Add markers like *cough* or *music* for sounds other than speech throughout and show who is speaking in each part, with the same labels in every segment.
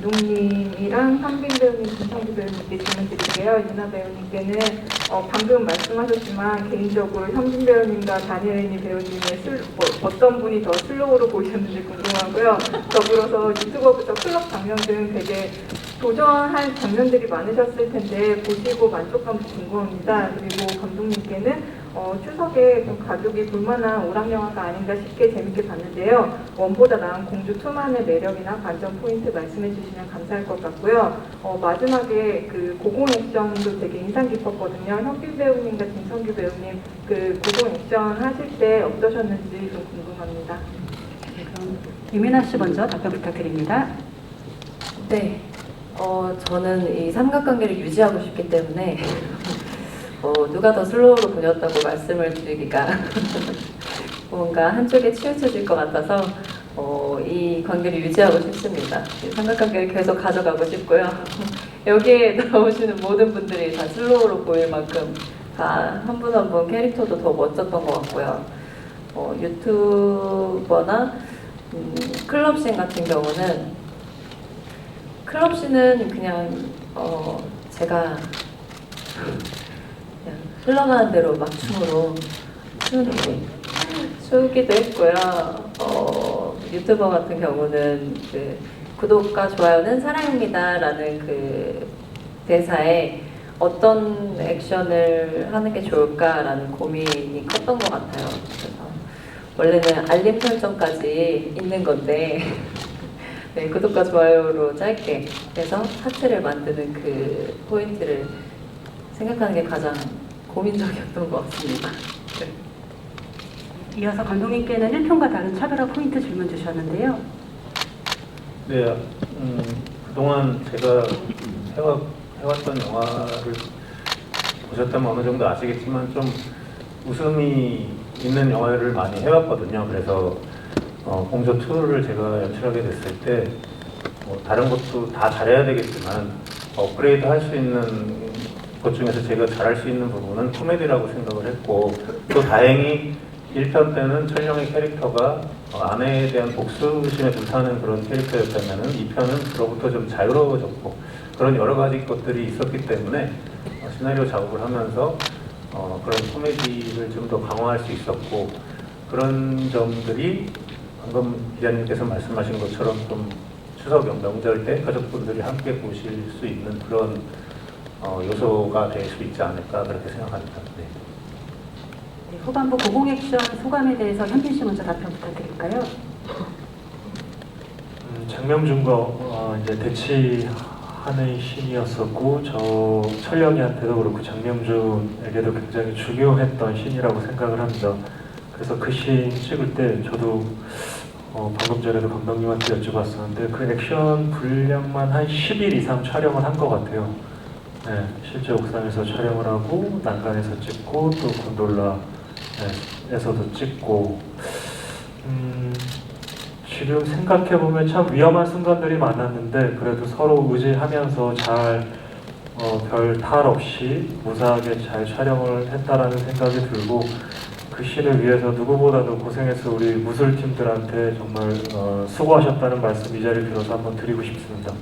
Speaker 1: 감독님이랑 한빈 배우님, 김성규 배우님께 질문 드릴게요. 유나 배우님께는 어, 방금 말씀하셨지만 개인적으로 현빈 배우님과 다니엘니 배우님의 술, 뭐, 어떤 분이 더 슬로우로 보셨는지 궁금하고요. 더불어서 유튜버부터 클럽 장면 등 되게 도전할 장면들이 많으셨을 텐데 보시고 만족감도 궁금합니다. 그리고 감독님께는 어, 추석에 좀 가족이 볼만한 오락 영화가 아닌가 싶게 재밌게 봤는데요. 원보다 나은 공주 2만의 매력이나 관전 포인트 말씀해 주시면 감사할 것 같고요. 어, 마지막에 그 고공 액션도 되게 인상 깊었거든요. 현빈 배우님과 김성규 배우님 그 고공 액션 하실 때 어떠셨는지 좀 궁금합니다.
Speaker 2: 네, 그럼 유민아 씨 먼저 답변 부탁드립니다.
Speaker 3: 네. 어, 저는 이 삼각관계를 유지하고 싶기 때문에 어, 누가 더 슬로우로 보였다고 말씀을 드리기가 *laughs* 뭔가 한쪽에 치우쳐질 것 같아서 어, 이 관계를 유지하고 싶습니다. 이 삼각관계를 계속 가져가고 싶고요. *laughs* 여기에 나오시는 모든 분들이 다 슬로우로 보일 만큼 다 한 분 한 분 캐릭터도 더 멋졌던 것 같고요. 어, 유튜버나 음, 클럽씬 같은 경우는 클럽씬은 그냥 어 제가 그냥 흘러가는 대로 막춤으로 추는 추기도 했고요. 어 유튜버 같은 경우는 그 구독과 좋아요는 사랑입니다라는 그 대사에 어떤 액션을 하는 게 좋을까라는 고민이 컸던 것 같아요. 그래서 원래는 알림 설정까지 있는 건데 네, 구독과 좋아요로 짧게 해서 하트를 만드는 그 포인트를 생각하는 게 가장 고민적이었던 것 같습니다. 네.
Speaker 2: 이어서 감독님께는 1편과 다른 차별화 포인트 질문 주셨는데요.
Speaker 4: 네, 음, 그동안 제가 해와, 해왔던 영화를 보셨다면 어느 정도 아시겠지만 좀 웃음이 있는 영화를 많이 해왔거든요. 그래서 어, 공조 2를 제가 연출하게 됐을 때 뭐, 다른 것도 다 잘해야 되겠지만 업그레이드 할 수 있는 것 중에서 제가 잘할 수 있는 부분은 코미디라고 생각을 했고 또 다행히 1편 때는 철령의 캐릭터가 어, 아내에 대한 복수심에 불타는 그런 캐릭터였다면 2편은 그로부터 좀 자유로워졌고 그런 여러 가지 것들이 있었기 때문에 어, 시나리오 작업을 하면서 어, 그런 코미디를 좀 더 강화할 수 있었고 그런 점들이 방금 기자님께서 말씀하신 것처럼 좀 추석 명절 때 가족분들이 함께 보실 수 있는 그런 어, 요소가 될 수 있지 않을까 그렇게 생각합니다. 네.
Speaker 2: 네, 후반부 고공 액션 소감에 대해서 현빈 씨 먼저 답변 부탁드릴까요?
Speaker 5: 음, 장명준과 어, 이제 대치하는 신이었었고 저 철령이한테도 그렇고 장명준에게도 굉장히 중요했던 신이라고 생각을 합니다. 그래서 그 신 찍을 때 저도 어, 방금 전에도 감독님한테 여쭤봤었는데 그 액션 분량만 한 10일 이상 촬영을 한 것 같아요. 네, 실제 옥상에서 촬영을 하고 난간에서 찍고 또 곤돌라에서도 찍고 음, 지금 생각해 보면 참 위험한 순간들이 많았는데 그래도 서로 의지하면서 잘 어, 별탈 없이 무사하게 잘 촬영을 했다라는 생각이 들고 그 신을 위해서 누구보다도 고생해서 우리 무술팀들한테 정말 어, 수고하셨다는 말씀 이 자리를 빌어서 한번 드리고 싶습니다.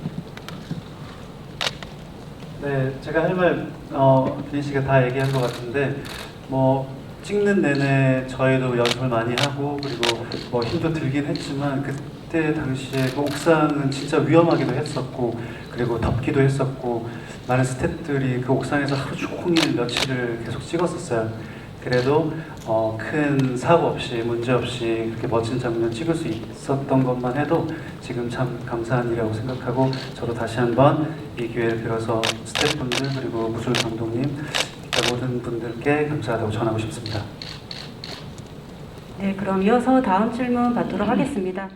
Speaker 6: 네, 제가 할 말, 어, 씨가 다 얘기한 것 같은데, 뭐, 찍는 내내 저희도 연습을 많이 하고, 그리고 뭐 힘도 들긴 했지만, 그때 당시에 그 옥상은 진짜 위험하기도 했었고, 그리고 덥기도 했었고, 많은 스태프들이 그 옥상에서 하루 종일 며칠을 계속 찍었었어요. 그래도 어, 큰 사고 없이 문제 없이 그렇게 멋진 장면 찍을 수 있었던 것만 해도 지금 참 감사한 일이라고 생각하고 저도 다시 한번 이 기회를 빌어서 스태프분들 그리고 무술 감독님 모든 분들께 감사하다고 전하고 싶습니다.
Speaker 2: 네, 그럼 이어서 다음 질문 받도록 하겠습니다.